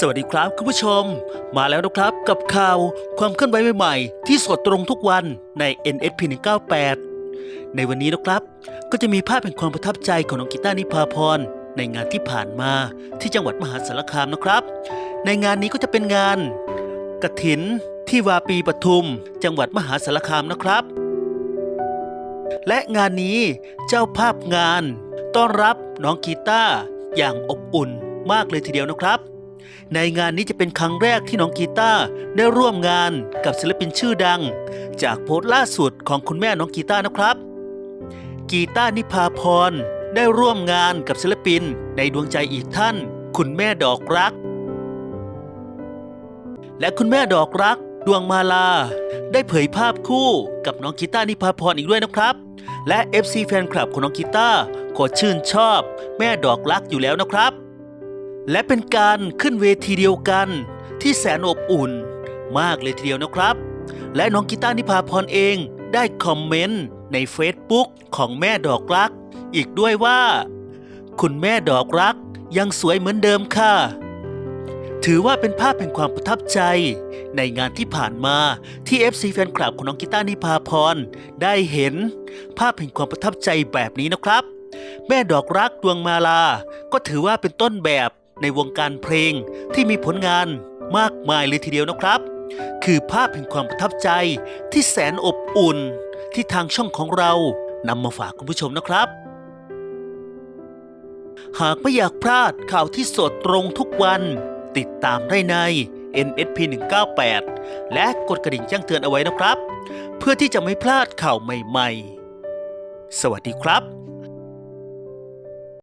สวัสดีครับคุณผู้ชม มาแล้วนะครับกับข่าวความเคลื่อนไหวใหม่ ๆ ที่สดตรงทุกวันใน NSP 198 ในวันนี้นะครับ ก็จะมีภาพเป็นความประทับใจของน้องกีตาร์นิพาพร ในงานที่ผ่านมาที่จังหวัดมหาสารคามนะครับ ในงานนี้ก็จะเป็นงานกระถินที่วาปีปทุม จังหวัดมหาสารคามนะครับ และงานนี้เจ้าภาพงาน ต้อนรับน้องกีตาร์อย่างอบอุ่นมากเลยทีเดียวนะครับ ในงานนี้จะเป็นครั้งแรกที่น้องกีตาร์ได้ร่วมงานกับศิลปินชื่อดัง จากโพสต์ล่าสุดของคุณแม่น้องกีตาร์นะครับ กีตาร์นิพาพรได้ร่วมงานกับศิลปินในดวงใจอีกท่าน คุณแม่ดอกรัก และคุณแม่ดอกรัก ดวงมาลา ได้เผยภาพคู่กับน้องกีตาร์นิพาพรอีกด้วยนะครับ และ FC แฟนคลับของน้องกีตาร์ก็ชื่นชอบ แม่ดอกรักอยู่แล้วนะครับ และเป็นการขึ้นเวทีเดียวกันที่แสนอบอุ่นมากเลยทีเดียวนะครับ และน้องกีตาร์นิพาพรเองได้คอมเมนต์ใน Facebook ของแม่ดอกรัก อีกด้วยว่า คุณแม่ดอกรักยังสวยเหมือนเดิมค่ะ ถือว่าเป็นภาพแห่งความประทับใจ ในงานที่ผ่านมาที่ FC แฟนคลับของน้องกีตาร์นิพาพรได้เห็น ภาพแห่งความประทับใจแบบนี้นะครับ แม่ดอกรักดวงมาลา ก็ถือว่าเป็นต้นแบบ ในวงการเพลงที่มีผลงานมากมายเลยทีเดียวนะครับ คือภาพแห่งความประทับใจที่แสนอบอุ่นที่ทางช่องของเรานำมาฝากคุณผู้ชมนะครับ หากไม่อยากพลาดข่าวที่สดตรงทุกวัน ติดตามได้ใน NSP 198 และกดกระดิ่งแจ้งเตือนเอาไว้นะครับ เพื่อที่จะไม่พลาดข่าวใหม่ ๆ สวัสดีครับ